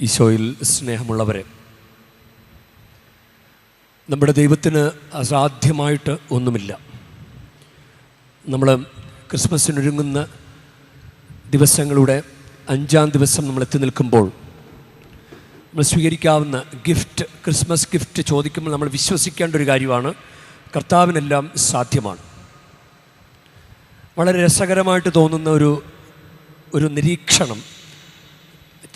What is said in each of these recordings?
ഈശോയിൽ സ്നേഹമുള്ളവരെ നമ്മുടെ ദൈവത്തിന് അസാധ്യമായിട്ട് ഒന്നുമില്ല. നമ്മൾ ക്രിസ്മസിനൊരുങ്ങുന്ന ദിവസങ്ങളുടെ അഞ്ചാം ദിവസം നമ്മൾ എത്തി നിൽക്കുമ്പോൾ നമ്മൾ സ്വീകരിക്കാവുന്ന ഗിഫ്റ്റ് ക്രിസ്മസ് ഗിഫ്റ്റ് ചോദിക്കുമ്പോൾ നമ്മൾ വിശ്വസിക്കേണ്ട ഒരു കാര്യമാണ് കർത്താവിനെല്ലാം സാധ്യമാണ്. വളരെ രസകരമായിട്ട് തോന്നുന്ന ഒരു ഒരു നിരീക്ഷണം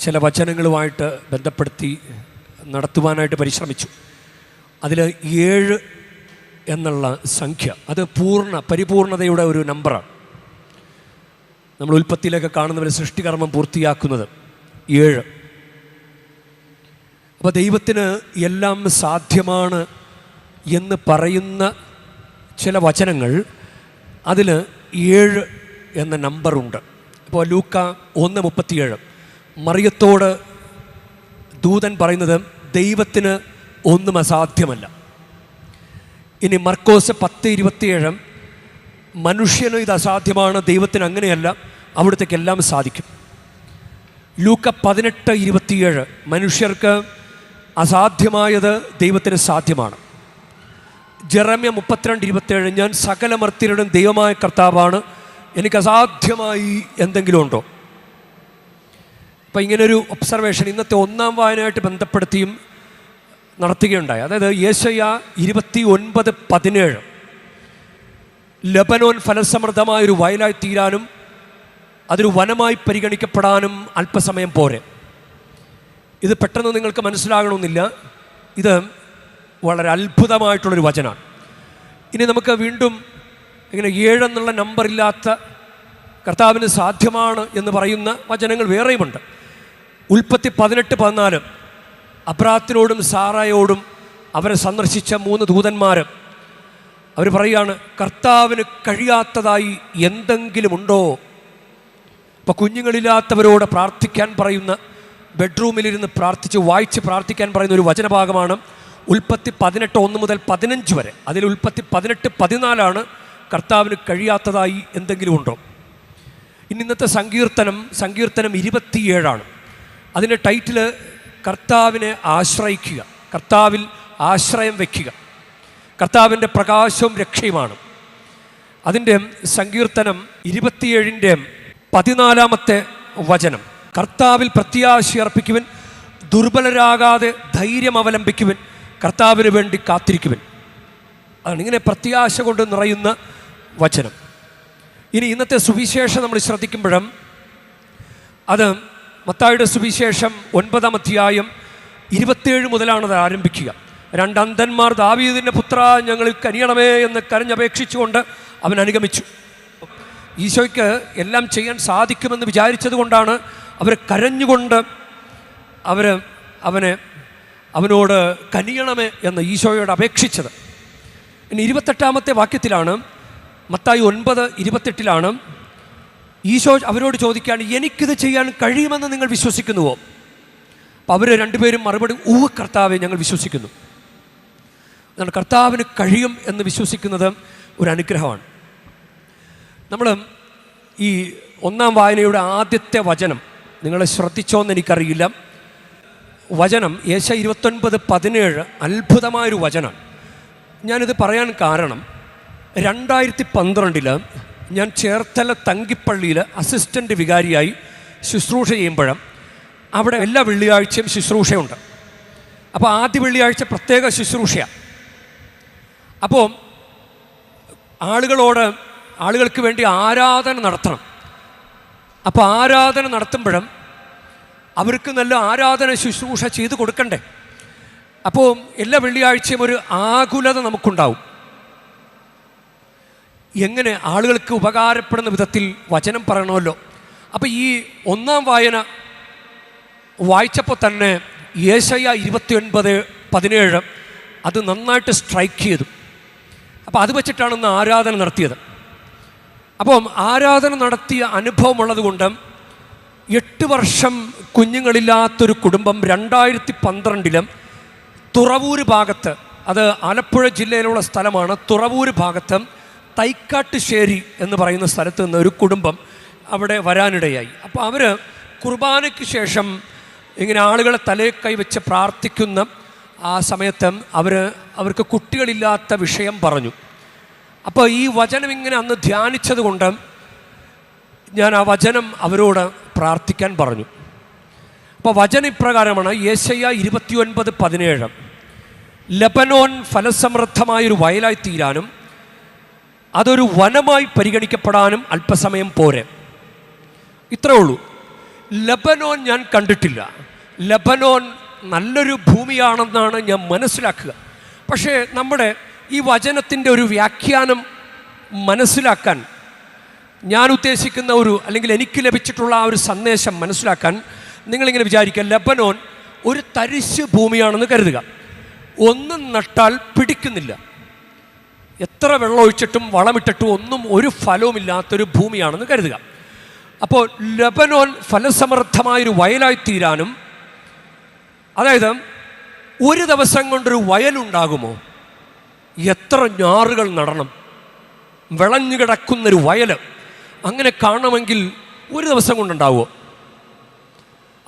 ചില വചനങ്ങളുമായിട്ട് ബന്ധപ്പെടുത്തി നടത്തുവാനായിട്ട് പരിശ്രമിച്ചു. അതിൽ ഏഴ് എന്നുള്ള സംഖ്യ അത് പൂർണ പരിപൂർണതയുടെ ഒരു നമ്പറാണ്. നമ്മൾ ഉൽപ്പത്തിയിലൊക്കെ കാണുന്നവർ സൃഷ്ടികർമ്മം പൂർത്തിയാക്കുന്നത് ഏഴ്. അപ്പോൾ ദൈവത്തിന് എല്ലാം സാധ്യമാണ് എന്ന് പറയുന്ന ചില വചനങ്ങൾ അതിൽ ഏഴ് എന്ന നമ്പറുണ്ട്. ഇപ്പോൾ ലൂക്ക ഒന്ന് മുപ്പത്തിയേഴ്. മറിയത്തോട് ദൂതൻ പറയുന്നത് ദൈവത്തിന് ഒന്നും അസാധ്യമല്ല. ഇനി മർക്കോസ് പത്ത് ഇരുപത്തിയേഴ് മനുഷ്യന് ഇത് അസാധ്യമാണ് ദൈവത്തിന് അങ്ങനെയല്ല അവിടത്തേക്ക് എല്ലാം സാധിക്കും. ലൂക്ക പതിനെട്ട് ഇരുപത്തിയേഴ് മനുഷ്യർക്ക് അസാധ്യമായത് ദൈവത്തിന് സാധ്യമാണ്. ജെറമ്യ മുപ്പത്തിരണ്ട് ഇരുപത്തേഴ് ഞാൻ സകല മർത്തിരുടെയും ദൈവമായ കർത്താവാണ് എനിക്ക് അസാധ്യമായി എന്തെങ്കിലും ഉണ്ടോ അപ്പം ഇങ്ങനൊരു ഒബ്സർവേഷൻ ഇന്നത്തെ ഒന്നാം വായനയായിട്ട് ബന്ധപ്പെടുത്തിയും നടത്തുകയുണ്ടായി. അതായത് യേശയ്യ ഇരുപത്തി ഒൻപത് പതിനേഴ്. ലബനോൻ ഫലസമൃദ്ധമായൊരു വയലായി തീരാനും അതൊരു വനമായി പരിഗണിക്കപ്പെടാനും അല്പസമയം പോരെ. ഇത് പെട്ടെന്ന് നിങ്ങൾക്ക് മനസ്സിലാകണമെന്നില്ല. ഇത് വളരെ അത്ഭുതമായിട്ടുള്ളൊരു വചനമാണ് ഇനി നമുക്ക് വീണ്ടും ഇങ്ങനെ ഏഴെന്നുള്ള നമ്പറില്ലാത്ത കർത്താവിന് സാധ്യമാണ് എന്ന് പറയുന്ന വചനങ്ങൾ വേറെയുമുണ്ട്. ഉൽപ്പത്തി പതിനെട്ട് പതിനാല്. അബ്രാത്തിനോടും സാറായോടും അവരെ സന്ദർശിച്ച മൂന്ന് ദൂതന്മാർ അവർ പറയുകയാണ് കർത്താവിന് കഴിയാത്തതായി എന്തെങ്കിലും ഉണ്ടോ അപ്പോൾ കുഞ്ഞുങ്ങളില്ലാത്തവരോട് പ്രാർത്ഥിക്കാൻ പറയുന്ന ബെഡ്റൂമിലിരുന്ന് പ്രാർത്ഥിച്ച് വായിച്ച് പ്രാർത്ഥിക്കാൻ പറയുന്ന ഒരു വചനഭാഗമാണ് ഉൽപ്പത്തി പതിനെട്ട് ഒന്ന് മുതൽ പതിനഞ്ച് വരെ. അതിൽ ഉൽപ്പത്തി പതിനെട്ട് പതിനാലാണ് കർത്താവിന് കഴിയാത്തതായി എന്തെങ്കിലും ഉണ്ടോ ഇനി ഇന്നത്തെ സങ്കീർത്തനം സങ്കീർത്തനം ഇരുപത്തിയേഴാണ്. അതിന്റെ ടൈറ്റിൽ കർത്താവിനെ ആശ്രയിക്കുക. കർത്താവിൽ ആശ്രയം വയ്ക്കുക കർത്താവിന്റെ പ്രകാശവും രക്ഷയുമാണ്. അതിന്റെ സങ്കീർത്തനം ഇരുപത്തിയേഴിന്റെ പതിനാലാമത്തെ വചനം. കർത്താവിൽ പ്രത്യാശയർപ്പിക്കുവൻ ദുർബലരാകാതെ ധൈര്യം അവലംബിക്കുവൻ കർത്താവിന് വേണ്ടി കാത്തിരിക്കുവൻ. അതാണ് ഇങ്ങനെ പ്രത്യാശ കൊണ്ട് നിറയുന്ന വചനം. ഇനി ഇന്നത്തെ സുവിശേഷം നമ്മൾ ശ്രദ്ധിക്കുമ്പോഴും അത് മത്തായുടെ സുവിശേഷം ഒൻപതാം അധ്യായം ഇരുപത്തേഴ് മുതലാണ് അത് ആരംഭിക്കുക. രണ്ട് അന്ധന്മാർ ദാവീദിന്റെ പുത്ര ഞങ്ങളിൽ കനിയണമേ എന്ന് കരഞ്ഞപേക്ഷിച്ചുകൊണ്ട് അവൻ അനുഗമിച്ചു. ഈശോയ്ക്ക് എല്ലാം ചെയ്യാൻ സാധിക്കുമെന്ന് വിചാരിച്ചത് കൊണ്ടാണ് അവർ കരഞ്ഞുകൊണ്ട് അവർ അവനെ അവനോട് കനിയണമേ എന്ന് ഈശോയോട് അപേക്ഷിച്ചത്. ഇനി ഇരുപത്തെട്ടാമത്തെ വാക്യത്തിലാണ് മത്തായി ഒൻപത് ഇരുപത്തെട്ടിലാണ് ഈശോ അവരോട് ചോദിക്കുകയാണ് എനിക്കിത് ചെയ്യാൻ കഴിയുമെന്ന് നിങ്ങൾ വിശ്വസിക്കുന്നുവോ? അപ്പോൾ അവർ രണ്ടുപേരും മറുപടി ഊഹ കർത്താവെ ഞങ്ങൾ വിശ്വസിക്കുന്നു. എന്നാൽ കർത്താവിന് കഴിയും എന്ന് വിശ്വസിക്കുന്നത് ഒരു അനുഗ്രഹമാണ്. നമ്മൾ ഈ ഒന്നാം വായനയുടെ ആദ്യത്തെ വചനം നിങ്ങളെ ശ്രദ്ധിച്ചോന്ന് എനിക്കറിയില്ല. വചനം യേശ ഇരുപത്തൊൻപത് പതിനേഴ് അത്ഭുതമായൊരു വചനം ഞാനിത് പറയാൻ കാരണം രണ്ടായിരത്തി പന്ത്രണ്ടിൽ ഞാൻ ചേർത്തല തങ്കിപ്പള്ളിയിൽ അസിസ്റ്റന്റ് വികാരിയായി ശുശ്രൂഷ ചെയ്യുമ്പോഴും അവിടെ എല്ലാ വെള്ളിയാഴ്ചയും ശുശ്രൂഷയുണ്ട്. അപ്പോൾ ആദ്യ വെള്ളിയാഴ്ച പ്രത്യേക ശുശ്രൂഷയാണ് അപ്പോൾ ആളുകളോട് ആളുകൾക്ക് വേണ്ടി ആരാധന നടത്തണം. അപ്പോൾ ആരാധന നടത്തുമ്പോഴും അവർക്ക് നല്ല ആരാധന ശുശ്രൂഷ ചെയ്ത് കൊടുക്കണ്ടേ. അപ്പോൾ എല്ലാ വെള്ളിയാഴ്ചയും ഒരു ആകുലത നമുക്കുണ്ടാവും. എങ്ങനെ ആളുകൾക്ക് ഉപകാരപ്പെടുന്ന വിധത്തിൽ വചനം പറയണമല്ലോ. അപ്പോൾ ഈ ഒന്നാം വായന വായിച്ചപ്പോൾ തന്നെ യേശയ്യ ഇരുപത്തിയൊൻപത് പതിനേഴ് അത് നന്നായിട്ട് സ്ട്രൈക്ക് ചെയ്തു. അപ്പോൾ അത് വെച്ചിട്ടാണ് ഇന്ന് ആരാധന നടത്തിയത്. അപ്പം ആരാധന നടത്തിയ അനുഭവമുള്ളത് കൊണ്ട് എട്ട് വർഷം കുഞ്ഞുങ്ങളില്ലാത്തൊരു കുടുംബം രണ്ടായിരത്തി പന്ത്രണ്ടിലും തുറവൂര് ഭാഗത്ത് അത് ആലപ്പുഴ ജില്ലയിലുള്ള സ്ഥലമാണ് തുറവൂര് ഭാഗത്ത് തൈക്കാട്ടുശ്ശേരി എന്ന് പറയുന്ന സ്ഥലത്ത് നിന്ന് ഒരു കുടുംബം അവിടെ വരാനിടയായി. അപ്പോൾ അവർ കുർബാനയ്ക്ക് ശേഷം ഇങ്ങനെ ആളുകളെ തലയിൽ കൈവച്ച് പ്രാർത്ഥിക്കുന്ന ആ സമയത്ത് അവർ അവർക്ക് കുട്ടികളില്ലാത്ത വിഷയം പറഞ്ഞു. അപ്പോൾ ഈ വചനം ഇങ്ങനെ അന്ന് ധ്യാനിച്ചത് കൊണ്ട് ഞാൻ ആ വചനം അവരോട് പ്രാർത്ഥിക്കാൻ പറഞ്ഞു. അപ്പോൾ വചന ഇപ്രകാരമാണ് യേശയ്യ ഇരുപത്തിയൊൻപത് പതിനേഴ്. ലബനോൻ ഫലസമൃദ്ധമായൊരു വയലായി തീരാനും അതൊരു വനമായി പരിഗണിക്കപ്പെടാനും അല്പസമയം പോരെ. ഇത്രേ ഉള്ളൂ. ലബനോൻ ഞാൻ കണ്ടിട്ടില്ല. ലബനോൻ നല്ലൊരു ഭൂമിയാണെന്നാണ് ഞാൻ മനസ്സിലാക്കുക. പക്ഷേ നമ്മുടെ ഈ വചനത്തിന്റെ ഒരു വ്യാഖ്യാനം മനസ്സിലാക്കാൻ ഞാൻ ഉദ്ദേശിക്കുന്ന ഒരു അല്ലെങ്കിൽ എനിക്ക് ലഭിച്ചിട്ടുള്ള ആ ഒരു സന്ദേശം മനസ്സിലാക്കാൻ നിങ്ങളിങ്ങനെ വിചാരിക്കുക ലബനോൻ ഒരു തരിശ് ഭൂമിയാണെന്ന് കരുതുക. ഒന്നും നട്ടാൽ പിടിക്കുന്നില്ല. എത്ര വെള്ളം ഒഴിച്ചിട്ടും വളമിട്ടിട്ടും ഒന്നും ഒരു ഫലവുമില്ലാത്തൊരു ഭൂമിയാണെന്ന് കരുതുക. അപ്പോൾ ലബനോൻ ഫലസമൃദ്ധമായൊരു വയലായി തീരാനും അതായത് ഒരു ദിവസം കൊണ്ടൊരു വയലുണ്ടാകുമോ? എത്ര ഞാറുകൾ നടണം. വിളഞ്ഞു കിടക്കുന്നൊരു വയൽ അങ്ങനെ കാണണമെങ്കിൽ ഒരു ദിവസം കൊണ്ടുണ്ടാവുമോ?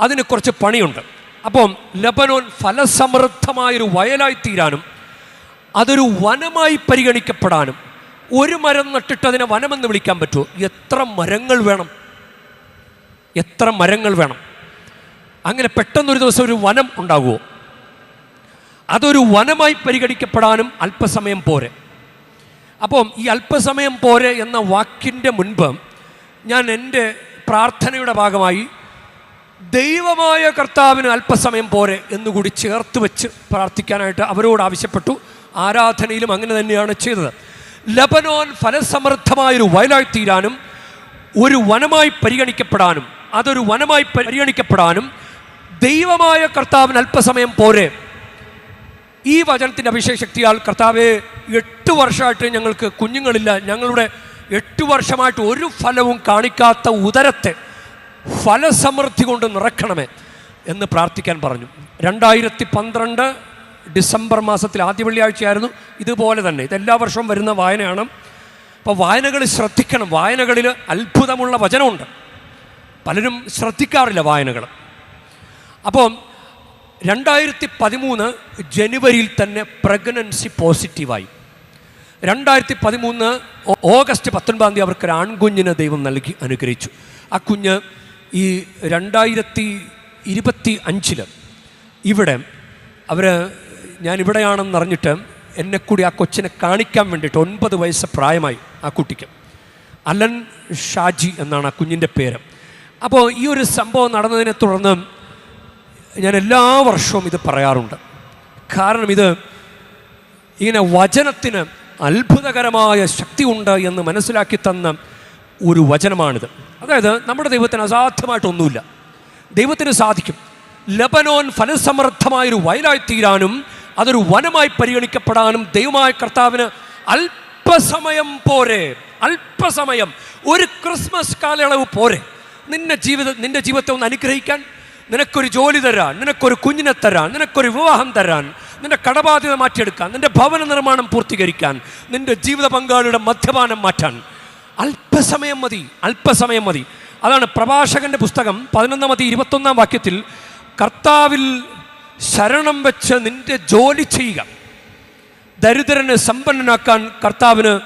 അതിന് കുറച്ച് പണിയുണ്ട്. അപ്പം ലബനോൻ ഫലസമൃദ്ധമായൊരു വയലായി തീരാനും അതൊരു വനമായി പരിഗണിക്കപ്പെടാനും ഒരു മരം നട്ടിട്ട് അതിനെ വനമെന്ന് വിളിക്കാൻ പറ്റുമോ? എത്ര മരങ്ങൾ വേണം? എത്ര മരങ്ങൾ വേണം? അങ്ങനെ പെട്ടെന്നൊരു ദിവസം ഒരു വനം ഉണ്ടാകുമോ അതൊരു വനമായി പരിഗണിക്കപ്പെടാനും അല്പസമയം പോരെ. അപ്പം ഈ അല്പസമയം പോരെ എന്ന വാക്കിന്റെ മുൻപ് ഞാൻ എന്റെ പ്രാർത്ഥനയുടെ ഭാഗമായി ദൈവമായ കർത്താവിന് അല്പസമയം പോരെ എന്നുകൂടി ചേർത്ത് വെച്ച് പ്രാർത്ഥിക്കാനായിട്ട് അവരോട് ആവശ്യപ്പെട്ടു. ആരാധനയിലും അങ്ങനെ തന്നെയാണ് ചെയ്തത്. ലബനോൻ ഫലസമൃദ്ധമായൊരു വയലായി തീരാനും ഒരു വനമായി പരിഗണിക്കപ്പെടാനും അതൊരു വനമായി പരിഗണിക്കപ്പെടാനും ദൈവമായ കർത്താവിന് അല്പസമയം പോരെ. ഈ വചനത്തിന്റെ അഭിഷേകശക്തിയാൽ കർത്താവെ എട്ട് വർഷമായിട്ട് ഞങ്ങൾക്ക് കുഞ്ഞുങ്ങളില്ല. ഞങ്ങളുടെ എട്ട് വർഷമായിട്ട് ഒരു ഫലവും കാണിക്കാത്ത ഉദരത്തെ ഫലസമൃദ്ധി കൊണ്ട് നിറക്കണമേ എന്ന് പ്രാർത്ഥിക്കാൻ പറഞ്ഞു. രണ്ടായിരത്തി പന്ത്രണ്ട് ഡിസംബർ മാസത്തിൽ ആദ്യ വെള്ളിയാഴ്ചയായിരുന്നു. ഇതുപോലെ തന്നെ. ഇതെല്ലാ വർഷവും വരുന്ന വായനയാണ്. അപ്പോൾ വായനകൾ ശ്രദ്ധിക്കണം. വായനകളിൽ അത്ഭുതമുള്ള വചനമുണ്ട്. പലരും ശ്രദ്ധിക്കാറില്ല വായനകൾ. അപ്പോൾ രണ്ടായിരത്തി പതിമൂന്ന് ജനുവരിയിൽ തന്നെ പ്രഗ്നൻസി പോസിറ്റീവായി. രണ്ടായിരത്തി പതിമൂന്ന് ഓഗസ്റ്റ് പത്തൊൻപതാം തീയതി അവർക്ക് ഒരു ആൺകുഞ്ഞിന് ദൈവം നൽകി അനുഗ്രഹിച്ചു. ആ കുഞ്ഞ് ഈ രണ്ടായിരത്തി ഇരുപത്തി അഞ്ചിൽ ഇവിടെ അവർ ഞാൻ ഇവിടെയാണെന്ന് അറിഞ്ഞിട്ട് എന്നെ കൂടി ആ കൊച്ചിനെ കാണിക്കാൻ വേണ്ടിയിട്ട് ഒൻപത് വയസ്സ് പ്രായമായി ആ കുട്ടിക്ക്. അലൻ ഷാജി എന്നാണ് ആ കുഞ്ഞിന്റെ പേര്. അപ്പോൾ ഈ ഒരു സംഭവം നടന്നതിനെ തുടർന്ന് ഞാൻ എല്ലാ വർഷവും ഇത് പറയാറുണ്ട്. കാരണം ഇത് ഇങ്ങനെ വചനത്തിന് അത്ഭുതകരമായ ശക്തി ഉണ്ട് എന്ന് മനസ്സിലാക്കി തന്ന ഒരു വചനമാണിത്. അതായത് നമ്മുടെ ദൈവത്തിന് അസാധ്യമായിട്ടൊന്നുമില്ല. ദൈവത്തിന് സാധിക്കും. ലബനോൻ ഫലസമൃദ്ധമായൊരു വയലായി തീരാനും അതൊരു വനമായി പരിഗണിക്കപ്പെടാനും ദൈവമായ കർത്താവിന് അല്പസമയം പോരെ അല്പസമയം. ഒരു ക്രിസ്മസ് കാലയളവ് പോരെ. നിന്റെ ജീവിത നിന്റെ ജീവിതത്തെ ഒന്ന് അനുഗ്രഹിക്കാൻ നിനക്കൊരു ജോലി തരാൻ നിനക്കൊരു കുഞ്ഞിനെ തരാൻ നിനക്കൊരു വിവാഹം തരാൻ നിന്റെ കടബാധ്യത മാറ്റിയെടുക്കാൻ നിന്റെ ഭവന നിർമ്മാണം പൂർത്തീകരിക്കാൻ നിന്റെ ജീവിത പങ്കാളിയുടെ മദ്യപാനം മാറ്റാൻ. അല്പസമയം മതി അല്പസമയം മതി. അതാണ് പ്രഭാഷകന്റെ പുസ്തകം പതിനൊന്നാം മതി ഇരുപത്തൊന്നാം വാക്യത്തിൽ കർത്താവിൽ ശരണം വെച്ച് നിന്റെ ജോലി ചെയ്യുക. ദരിദ്രനെ സമ്പന്നനാക്കാൻ കർത്താവിന്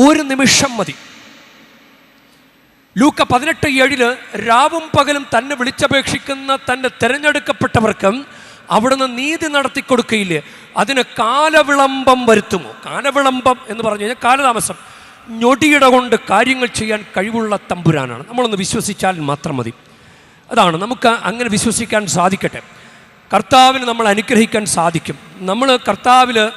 ഒരു നിമിഷം മതി. ലൂക്ക പതിനെട്ട് ഏഴിൽ രാവും പകലും തന്നെ വിളിച്ചപേക്ഷിക്കുന്ന തന്റെ തിരഞ്ഞെടുക്കപ്പെട്ടവർക്ക് അവിടുന്ന് നീതി നടത്തി കൊടുക്കയില്ലേ? അതിന് കാലവിളംബം വരുത്തുമോ? കാലവിളംബം എന്ന് പറഞ്ഞു കഴിഞ്ഞാൽ കാലതാമസം. ഞൊടിയിട കൊണ്ട് കാര്യങ്ങൾ ചെയ്യാൻ കഴിവുള്ള തമ്പുരാനാണ്. നമ്മളൊന്ന് വിശ്വസിച്ചാൽ മാത്രം മതി. അതാണ് നമുക്ക് അങ്ങനെ വിശ്വസിക്കാൻ സാധിക്കട്ടെ. കർത്താവിന് നമ്മൾ അനുഗ്രഹിക്കാൻ സാധിക്കും. നമ്മൾ കർത്താവിൽ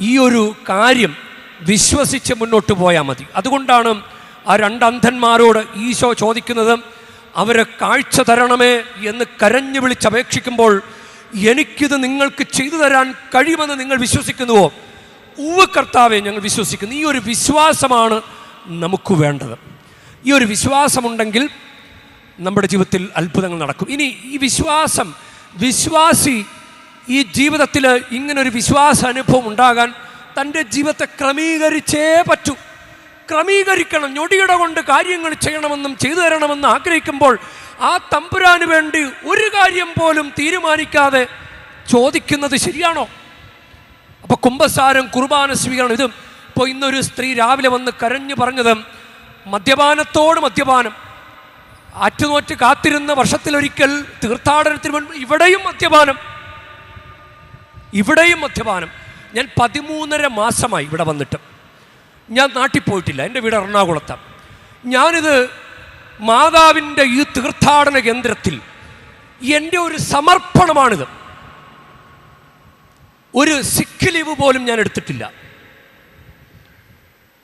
ഈ ഒരു കാര്യം വിശ്വസിച്ച് മുന്നോട്ട് പോയാൽ മതി. അതുകൊണ്ടാണ് ആ രണ്ട് അന്ധന്മാരോട് ഈശോ ചോദിക്കുന്നത് അവരെ കാഴ്ച തരണമേ എന്ന് കരഞ്ഞു വിളിച്ചപേക്ഷിക്കുമ്പോൾ എനിക്കിത് നിങ്ങൾക്ക് ചെയ്തു തരാൻ കഴിയുമെന്ന് നിങ്ങൾ വിശ്വസിക്കുന്നുവോ? ഉവ കർത്താവെ ഞങ്ങൾ വിശ്വസിക്കുന്നു. ഈ ഒരു വിശ്വാസമാണ് നമുക്ക് വേണ്ടത്. ഈ ഒരു വിശ്വാസമുണ്ടെങ്കിൽ നമ്മുടെ ജീവിതത്തിൽ അത്ഭുതങ്ങൾ നടക്കും. ഇനി ഈ വിശ്വാസം വിശ്വാസി ഈ ജീവിതത്തിൽ ഇങ്ങനൊരു വിശ്വാസ അനുഭവം ഉണ്ടാകാൻ തന്റെ ജീവിതത്തെ ക്രമീകരിച്ചേ പറ്റൂ. ക്രമീകരിക്കണം ഞൊടിയിട കൊണ്ട് കാര്യങ്ങൾ ചെയ്യണമെന്നും ചെയ്തു തരണമെന്നും ആഗ്രഹിക്കുമ്പോൾ ആ തമ്പുരാന് വേണ്ടി ഒരു കാര്യം പോലും തീരുമാനിക്കാതെ ചോദിക്കുന്നത് ശരിയാണോ? അപ്പോൾ കുംഭസാരം കുർബാന സ്വീകരണം ഇതും. ഇപ്പോൾ ഇന്നൊരു സ്ത്രീ രാവിലെ വന്ന് കരഞ്ഞു പറഞ്ഞത് മദ്യപാനത്തോട് മദ്യപാനം. ആറ്റുനോറ്റ് കാത്തിരുന്ന വർഷത്തിലൊരിക്കൽ തീർത്ഥാടനത്തിന് മുൻപ് ഇവിടെയും മദ്യപാനം. ഇവിടെയും മദ്യപാനം. ഞാൻ പതിമൂന്നര മാസമായി ഇവിടെ വന്നിട്ട്. ഞാൻ നാട്ടിൽ പോയിട്ടില്ല. എന്റെ വീട് എറണാകുളത്താണ്. ഞാനിത് മാതാവിന്റെ ഈ തീർത്ഥാടന കേന്ദ്രത്തിൽ എന്റെ ഒരു സമർപ്പണമാണിത്. ഒരു സിഖ് ലീവ് പോലും ഞാൻ എടുത്തിട്ടില്ല.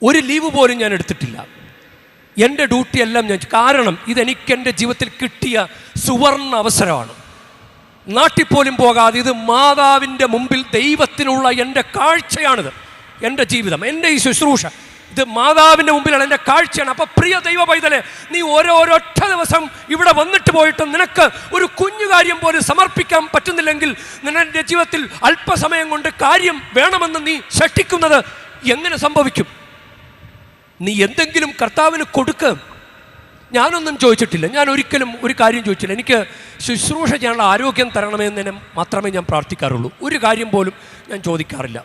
ഒരു ലീവ് പോലും ഞാൻ എടുത്തിട്ടില്ല. എന്റെ ഡ്യൂട്ടി എല്ലാം ഞാൻ കാരണം ഇതെനിക്ക് എന്റെ ജീവിതത്തിൽ കിട്ടിയ സുവർണ അവസരമാണ്. നാട്ടിൽ പോലും പോകാതെ ഇത് മാതാവിന്റെ മുമ്പിൽ ദൈവത്തിനുള്ള എന്റെ കാഴ്ചയാണിത്. എന്റെ ജീവിതം എന്റെ ഈ ശുശ്രൂഷ. ഇത് മാതാവിന്റെ മുമ്പിലാണ് എന്റെ കാഴ്ചയാണ്. അപ്പോൾ പ്രിയ ദൈവ പൈതലെ നീ ഓരോരൊറ്റ ദിവസം ഇവിടെ വന്നിട്ട് പോയിട്ട് നിനക്ക് ഒരു കുഞ്ഞു കാര്യം പോലും സമർപ്പിക്കാൻ പറ്റുന്നില്ലെങ്കിൽ നിന്റെ ജീവിതത്തിൽ അല്പസമയം കൊണ്ട് കാര്യം വേണമെന്ന് നീ ശഠിക്കുന്നത് എങ്ങനെ സംഭവിക്കും? നീ എന്തെങ്കിലും കർത്താവിന് കൊടുക്ക്. ഞാനൊന്നും ചോദിച്ചിട്ടില്ല. ഞാൻ ഒരിക്കലും ഒരു കാര്യം ചോദിച്ചില്ല. എനിക്ക് ശുശ്രൂഷ ചെയ്യാനുള്ള ആരോഗ്യം തരണമെന്നതിന് മാത്രമേ ഞാൻ പ്രാർത്ഥിക്കാറുള്ളൂ. ഒരു കാര്യം പോലും ഞാൻ ചോദിക്കാറില്ല.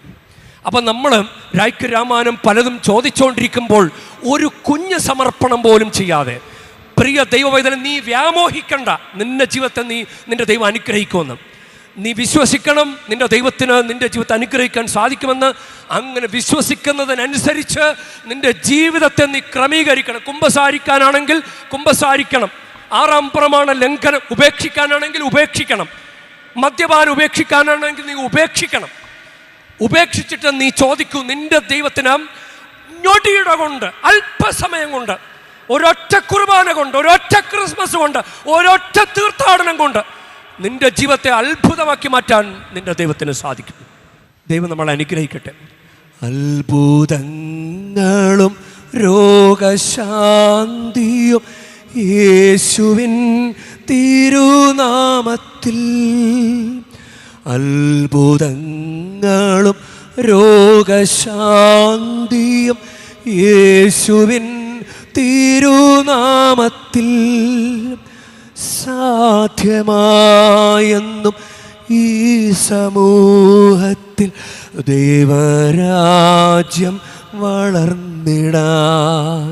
അപ്പം നമ്മൾ രായ്ക്ക് രാമാനം പലതും ചോദിച്ചുകൊണ്ടിരിക്കുമ്പോൾ ഒരു കുഞ്ഞ് സമർപ്പണം പോലും ചെയ്യാതെ പ്രിയ ദൈവവേദന നീ വ്യാമോഹിക്കണ്ട. നിന്റെ ജീവിതത്തെ നീ നിന്റെ ദൈവം അനുഗ്രഹിക്കുമെന്ന്. നീ വിശ്വസിക്കണം നിന്റെ ദൈവത്തിന് നിന്റെ ജീവിതത്തെ അനുഗ്രഹിക്കാൻ സാധിക്കുമെന്ന് അങ്ങനെ വിശ്വസിക്കുന്നതിനനുസരിച്ച് നിന്റെ ജീവിതത്തെ നീ ക്രമീകരിക്കണം. കുംഭസാരിക്കാനാണെങ്കിൽ കുംഭസാരിക്കണം. ആറാം പ്രമാണ ലംഘനം ഉപേക്ഷിക്കാനാണെങ്കിൽ ഉപേക്ഷിക്കണം. മദ്യപാനം ഉപേക്ഷിക്കാനാണെങ്കിൽ നീ ഉപേക്ഷിക്കണം. ഉപേക്ഷിച്ചിട്ട് നീ ചോദിക്കൂ നിന്റെ ദൈവത്തിന് ഞൊടിയുടെ കൊണ്ട് അല്പസമയം കൊണ്ട് ഒരൊറ്റ കുർബാന കൊണ്ട് ഒരൊറ്റ ക്രിസ്മസ് കൊണ്ട് ഒരൊറ്റ തീർത്ഥാടനം കൊണ്ട് നിന്റെ ജീവിതത്തെ അത്ഭുതമാക്കി മാറ്റാൻ നിന്റെ ദൈവത്തിന് സാധിക്കും. ദൈവം നമ്മളെ അനുഗ്രഹിക്കട്ടെ. അത്ഭുതങ്ങളും രോഗശാന്തിയും യേശുവിൻ തിരുനാമത്തിൽ. അത്ഭുതങ്ങളും രോഗശാന്തിയും യേശുവിൻ തിരുനാമത്തിൽ. സാധ്യമായെന്നും ഈ സമൂഹത്തിൽ ദൈവരാജ്യം വളർന്നിടാൻ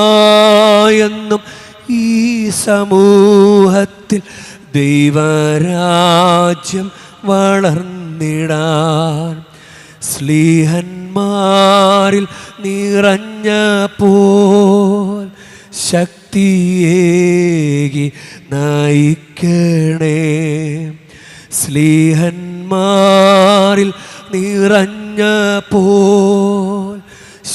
സാധ്യമായെന്നും ഈ സമൂഹത്തിൽ ദൈവരാജ്യം വളർന്നിടാൻ സ്ലീഹന്മാരിൽ നിറഞ്ഞപ്പോൾ ശക്തിയേകി നയിക്കണേ. സ്ലീഹന്മാരിൽ നിറഞ്ഞപ്പോൾ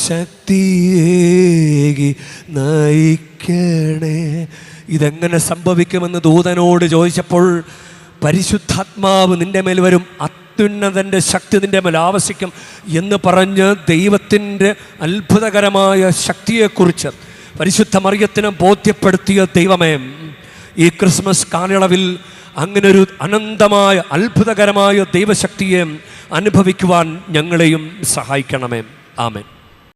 ശക്തിയേകി നയിക്കണേ. ഇതെങ്ങനെ സംഭവിക്കുമെന്ന് ദൂതനോട് ചോദിച്ചപ്പോൾ പരിശുദ്ധാത്മാവ് നിന്റെ മേൽ വരും അത്യുന്നതന്റെ ശക്തി നിന്റെ മേൽ ആവശ്യിക്കും എന്ന് പറഞ്ഞ് ദൈവത്തിന്റെ അത്ഭുതകരമായ ശക്തിയെക്കുറിച്ച് പരിശുദ്ധ മറിയത്തിന് ബോധ്യപ്പെടുത്തിയ ദൈവമേ ഈ ക്രിസ്മസ് കാലയളവിൽ അങ്ങനെ ഒരു അനന്തമായ അത്ഭുതകരമായ ദൈവശക്തിയെ അനുഭവിക്കുവാൻ ഞങ്ങളെയും സഹായിക്കണമേ. ആമേൻ.